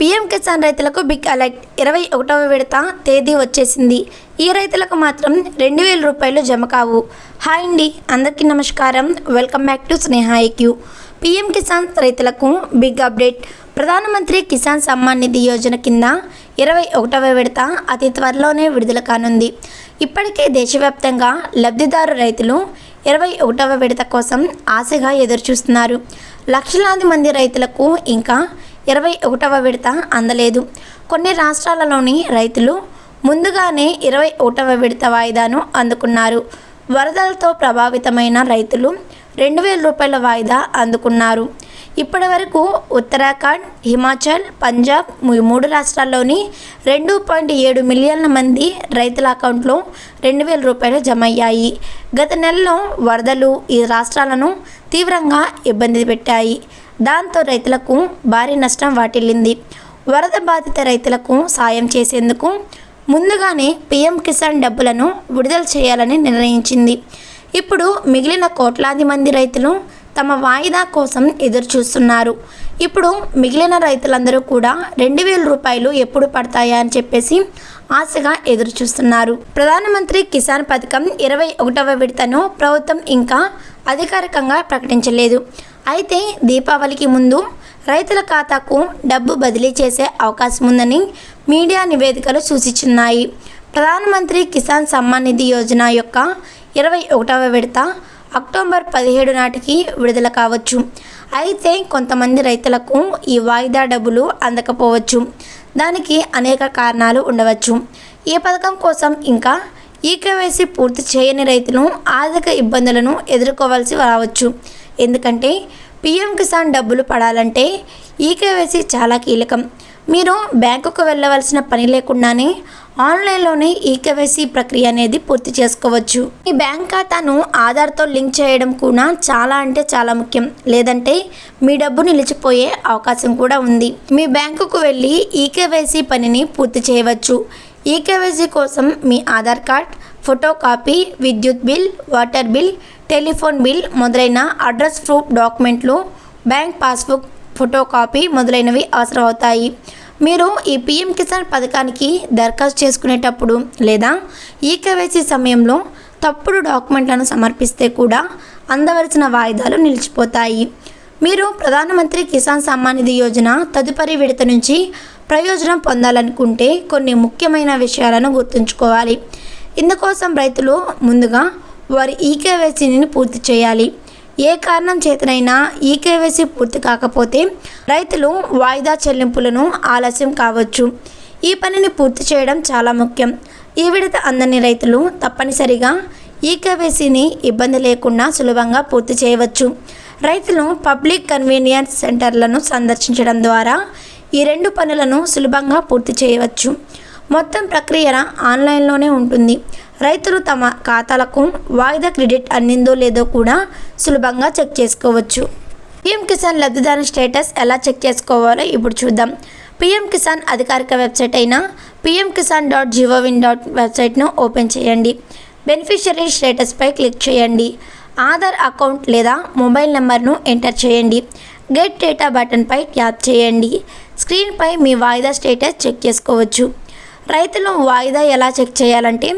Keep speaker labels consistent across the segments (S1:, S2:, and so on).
S1: PM Kisan రైతులకు big alert. ఇరవై ఒకటవ విడత తేదీ వచ్చేసింది. ఈ రైతులకు మాత్రం రెండు వేల రూపాయలు జమ కావు. హాయ్ అండి అందరికీ నమస్కారం. Welcome back to Sneha IQ. PM Kisan రైతులకు బిగ్ అప్డేట్. ప్రధానమంత్రి కిసాన్ సమ్మాన్ నిధి యోజన కింద ఇరవై ఒకటవ విడత అతి త్వరలోనే విడుదల కానుంది. ఇప్పటికే దేశవ్యాప్తంగా లబ్ధిదారు రైతులు ఇరవై ఒకటవ విడత కోసం ఆశగా ఎదురుచూస్తున్నారు. లక్షలాది మంది రైతులకు ఇంకా ఇరవై ఒకటవ విడత అందలేదు. కొన్ని రాష్ట్రాలలోని రైతులు ముందుగానే ఇరవై ఒకటవ విడత వాయిదాను అందుకున్నారు. వరదలతో ప్రభావితమైన రైతులు రెండు వేల రూపాయల వాయిదా అందుకున్నారు. ఇప్పటి వరకు ఉత్తరాఖండ్ హిమాచల్ పంజాబ్ మూడు రాష్ట్రాల్లోని రెండు పాయింట్ ఏడు మిలియన్ల మంది రైతుల అకౌంట్లో రెండు వేల రూపాయలు జమ అయ్యాయి గత నెలలో వరదలు ఈ రాష్ట్రాలను తీవ్రంగా ఇబ్బంది పెట్టాయి. దాంతో రైతులకు భారీ నష్టం వాటిల్లింది. వరద బాధిత రైతులకు సాయం చేసేందుకు ముందుగానే పీఎం కిసాన్ డబ్బులను విడుదల చేయాలని నిర్ణయించింది. ఇప్పుడు మిగిలిన కోట్లాది మంది రైతులు తమ వాయిదా కోసం ఎదురు చూస్తున్నారు ఇప్పుడు మిగిలిన రైతులందరూ కూడా రెండు వేల రూపాయలు ఎప్పుడు పడతాయా అని చెప్పేసి ఆశగా ఎదురు చూస్తున్నారు. ప్రధానమంత్రి కిసాన్ పథకం ఇరవై ఒకటవ విడతను ప్రభుత్వం ఇంకా అధికారికంగా ప్రకటించలేదు. అయితే దీపావళికి ముందు రైతుల ఖాతాకు డబ్బు బదిలీ చేసే అవకాశం ఉందని మీడియా నివేదికలు సూచించున్నాయి ప్రధానమంత్రి కిసాన్ సమ్మాన్ నిధి యోజన యొక్క ఇరవై ఒకటవ విడత అక్టోబర్ పదిహేడు నాటికి విడుదల కావచ్చు. అయితే కొంతమంది రైతులకు ఈ వాయిదా డబ్బులు అందకపోవచ్చు. దానికి అనేక కారణాలు ఉండవచ్చు. ఈ పథకం కోసం ఇంకా ఈకేవైసీ పూర్తి చేయని రైతులు ఆర్థిక ఇబ్బందులను ఎదుర్కోవాల్సి రావచ్చు. ఎందుకంటే పిఎం కిసాన్ డబ్బులు పడాలంటే ఈకేవైసీ చాలా కీలకం. మీరు బ్యాంకుకు వెళ్ళవలసిన పని లేకుండానే ఆన్లైన్లోనే ఈ కేవైసీ ప్రక్రియ అనేది పూర్తి చేసుకోవచ్చు. మీ బ్యాంక్ ఖాతాను ఆధార్తో లింక్ చేయడం కూడా చాలా అంటే చాలా ముఖ్యం. లేదంటే మీ డబ్బు నిలిచిపోయే అవకాశం కూడా ఉంది. మీ బ్యాంకుకు వెళ్ళి ఈకేవైసీ పనిని పూర్తి చేయవచ్చు. ఈకేవైసీ కోసం మీ ఆధార్ కార్డ్ ఫోటో కాపీ విద్యుత్ bill water bill telephone bill మొదలైన అడ్రస్ ప్రూఫ్ డాక్యుమెంట్లు బ్యాంక్ పాస్బుక్ ఫోటో కాపీ మొదలైనవి అవసరమవుతాయి. మీరు ఈ పిఎం కిసాన్ పథకానికి దరఖాస్తు చేసుకునేటప్పుడు లేదా ఈ కేవైసీ సమయంలో తప్పుడు డాక్యుమెంట్లను సమర్పిస్తే కూడా అందవలసిన వాయిదాలు నిలిచిపోతాయి. మీరు ప్రధానమంత్రి కిసాన్ సమ్మాన్ నిధి యోజన తదుపరి విడత నుంచి ప్రయోజనం పొందాలనుకుంటే కొన్ని ముఖ్యమైన విషయాలను గుర్తుంచుకోవాలి. ఇందుకోసం రైతులు ముందుగా వారి ఈకేవైసీని పూర్తి చేయాలి. ఏ కారణం చేతనైనా ఈ కేవైసీ పూర్తి కాకపోతే రైతులు వాయిదా చెల్లింపులను ఆలస్యం కావచ్చు. ఈ పనిని పూర్తి చేయడం చాలా ముఖ్యం. ఈ విడత అందని రైతులు తప్పనిసరిగా ఈ కేవైసీని ఇబ్బంది లేకుండా సులభంగా పూర్తి చేయవచ్చు. రైతులు పబ్లిక్ కన్వీనియన్స్ సెంటర్లను సందర్శించడం ద్వారా ఈ రెండు పనులను సులభంగా పూర్తి చేయవచ్చు. మొత్తం ప్రక్రియ ఆన్లైన్లోనే ఉంటుంది. రైతులు తమ ఖాతాలకు వాయిదా క్రెడిట్ అందిందో లేదో కూడా సులభంగా చెక్ చేసుకోవచ్చు. పిఎం కిసాన్ లబ్ధిదారు స్టేటస్ ఎలా చెక్ చేసుకోవాలో ఇప్పుడు చూద్దాం. పిఎం కిసాన్ అధికారిక వెబ్సైట్ అయిన PM Kisan dot gov in dot వెబ్సైట్ను ఓపెన్ చేయండి. బెనిఫిషరీ స్టేటస్పై క్లిక్ చేయండి. ఆధార్ అకౌంట్ లేదా మొబైల్ నెంబర్ను ఎంటర్ చేయండి. గెట్ డేటా బటన్పై ట్యాప్ చేయండి. స్క్రీన్పై మీ వాయిదా స్టేటస్ చెక్ చేసుకోవచ్చు. రైతులు వాయిదా ఎలా చెక్ చేయాలంటే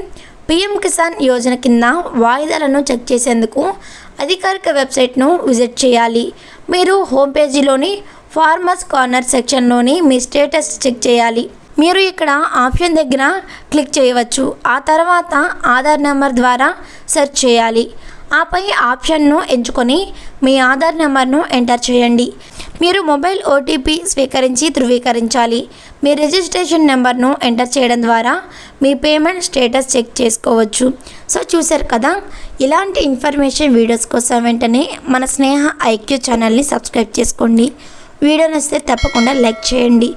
S1: పీఎం కిసాన్ యోజన కింద వాయిదాలను చెక్ చేసేందుకు అధికారిక వెబ్సైట్ను విజిట్ చేయాలి. మీరు హోమ్ పేజీలోని ఫార్మర్స్ కార్నర్ సెక్షన్లోని మీ స్టేటస్ చెక్ చేయాలి. మీరు ఇక్కడ ఆప్షన్ దగ్గర క్లిక్ చేయవచ్చు. ఆ తర్వాత ఆధార్ నెంబర్ ద్వారా సెర్చ్ చేయాలి. ఆపై ఆప్షన్ను ఎంచుకొని మీ ఆధార్ నెంబర్ను ఎంటర్ చేయండి. మీరు మొబైల్ ఓటీపీ స్వీకరించి ధృవీకరించాలి. మీ రిజిస్ట్రేషన్ నెంబర్ను ఎంటర్ చేయడం ద్వారా మీ పేమెంట్ స్టేటస్ చెక్ చేసుకోవచ్చు. సో చూశారు కదా? ఇలాంటి ఇన్ఫర్మేషన్ వీడియోస్ కోసం వెంటనే మన స్నేహ ఐక్యూ ఛానల్ని సబ్స్క్రైబ్ చేసుకోండి. వీడియో నచ్చితే తప్పకుండా లైక్ చేయండి.